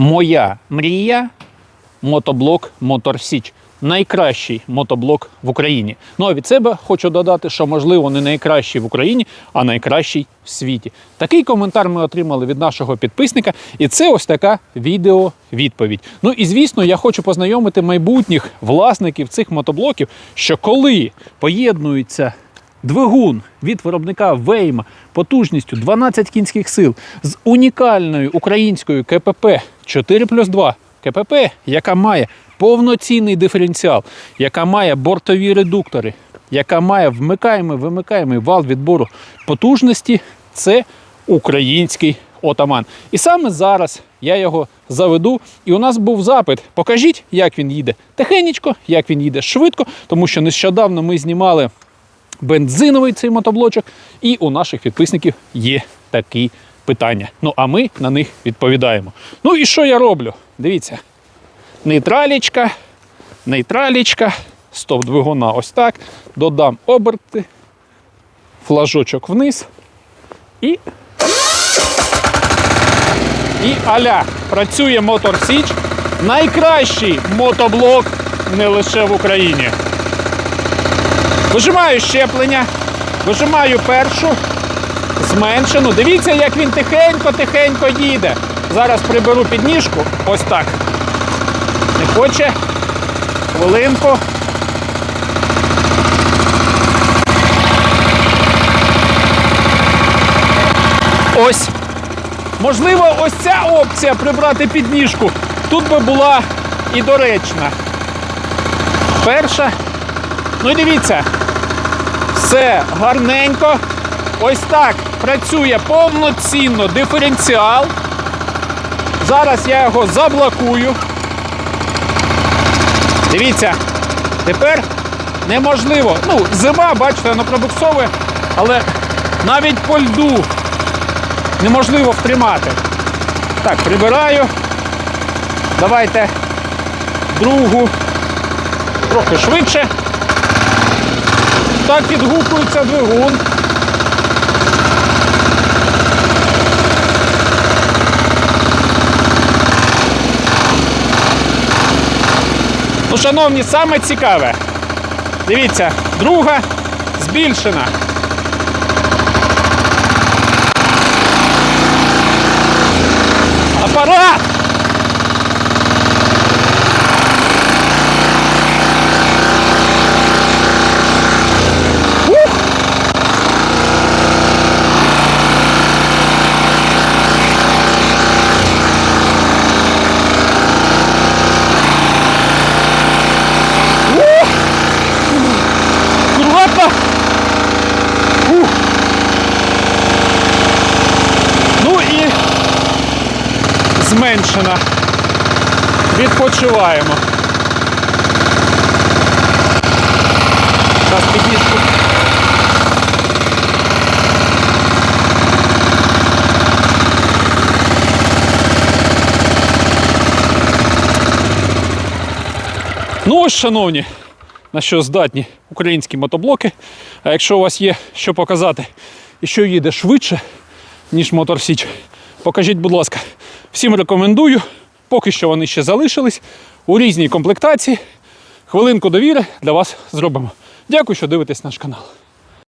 Моя мрія мотоблок Моторсіч. Найкращий мотоблок в Україні. Ну а від себе хочу додати, що можливо не найкращий в Україні, а найкращий в світі. Такий коментар ми отримали від нашого підписника, і це ось така відео-відповідь. Ну і звісно, я хочу познайомити майбутніх власників цих мотоблоків, що коли поєднуються Двигун від виробника Вейма потужністю 12 кінських сил з унікальною українською КПП 4 плюс 2 КПП, яка має повноцінний диференціал, яка має бортові редуктори, яка має вмикаємий, вимикаємий вал відбору потужності, це український отаман. І саме зараз я його заведу. І у нас був запит: покажіть, як він їде тихенечко, як він їде швидко, тому що нещодавно ми знімали бензиновий цей мотоблочок, і у наших підписників є такі питання. Ну а ми на них відповідаємо. Ну і що я роблю? Дивіться. Нейтралічка, нейтралічка, стоп двигуна ось так. Додам оберти, флажочок вниз і. І аля працює Мотор Січ. Найкращий мотоблок не лише в Україні. Вижимаю щеплення, вижимаю першу, зменшену. Дивіться, як він тихенько-тихенько їде. Зараз приберу підніжку. Ось так. Не хоче. Хвилинку. Ось. Можливо, ось ця опція прибрати підніжку. Тут би була і доречна. Перша. Ну і дивіться, все гарненько. Ось так працює повноцінно диференціал. Зараз я його заблокую. Дивіться, тепер неможливо. Ну, зима, бачите, воно пробуксовує, але навіть по льду неможливо втримати. Так, прибираю. Давайте другу трохи швидше. Так відгукується двигун. Ну, шановні, саме цікаве. Дивіться, друга збільшена. Зменшена. Відпочиваємо. Зараз підніжку. Ну ось, шановні, на що здатні українські мотоблоки. А якщо у вас є що показати і що їде швидше, ніж Мотор Січ, покажіть, будь ласка. Всім рекомендую. Поки що вони ще залишились у різній комплектації. Хвилинку довіри для вас зробимо. Дякую, що дивитесь наш канал.